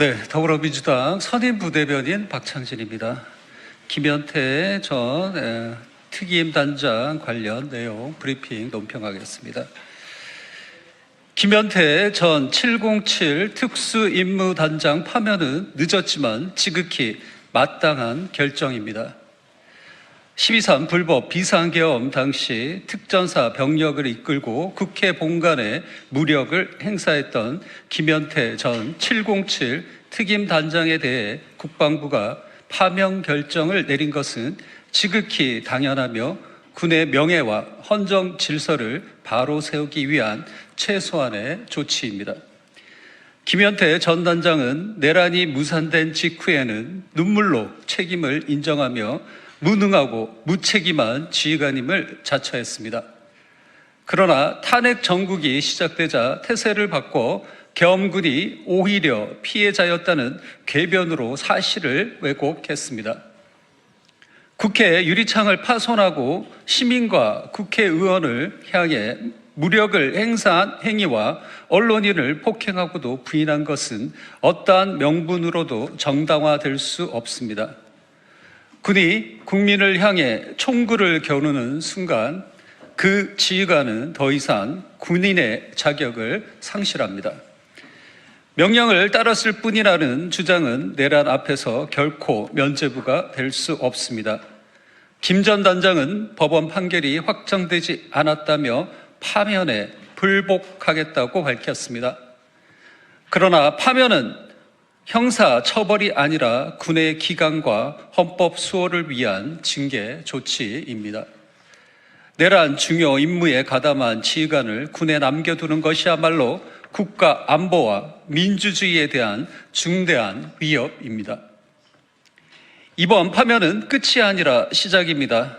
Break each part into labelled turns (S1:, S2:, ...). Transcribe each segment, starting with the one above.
S1: 네, 더불어민주당 선임 부대변인 박창진입니다. 김현태 전 에, 특임 단장 관련 내용 브리핑 논평하겠습니다. 김현태 전 707 특수임무단장 파면은 늦었지만 지극히 마땅한 결정입니다. 12.3 불법 비상계엄 당시 특전사 병력을 이끌고 국회 본관에 무력을 행사했던 김현태 전 707 특임단장에 대해 국방부가 파면 결정을 내린 것은 지극히 당연하며 군의 명예와 헌정 질서를 바로 세우기 위한 최소한의 조치입니다. 김현태 전 단장은 내란이 무산된 직후에는 눈물로 책임을 인정하며 무능하고 무책임한 지휘관임을 자처했습니다. 그러나 탄핵 정국이 시작되자 태세를 바꿔 계엄군이 오히려 피해자였다는 궤변으로 사실을 왜곡했습니다. 국회 유리창을 파손하고 시민과 국회의원을 향해 무력을 행사한 행위와 언론인을 폭행하고도 부인한 것은 어떠한 명분으로도 정당화될 수 없습니다. 군이 국민을 향해 총구를 겨누는 순간 그 지휘관은 더 이상 군인의 자격을 상실합니다. 명령을 따랐을 뿐이라는 주장은 내란 앞에서 결코 면죄부가 될 수 없습니다. 김 전 단장은 법원 판결이 확정되지 않았다며 파면에 불복하겠다고 밝혔습니다. 그러나 파면은 형사 처벌이 아니라 군의 기강과 헌법 수호를 위한 징계 조치입니다. 내란 중요 임무에 가담한 지휘관을 군에 남겨두는 것이야말로 국가 안보와 민주주의에 대한 중대한 위협입니다. 이번 파면은 끝이 아니라 시작입니다.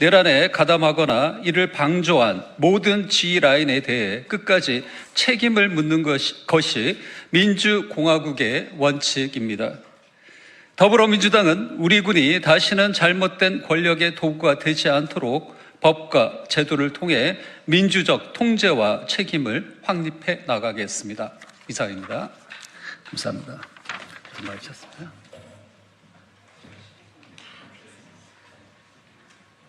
S1: 내란에 가담하거나 이를 방조한 모든 지휘 라인에 대해 끝까지 책임을 묻는 것이, 것이 민주공화국의 원칙입니다. 더불어민주당은 우리 군이 다시는 잘못된 권력의 도구가 되지 않도록 법과 제도를 통해 민주적 통제와 책임을 확립해 나가겠습니다. 이상입니다. 감사합니다. 고생 많으셨습니다.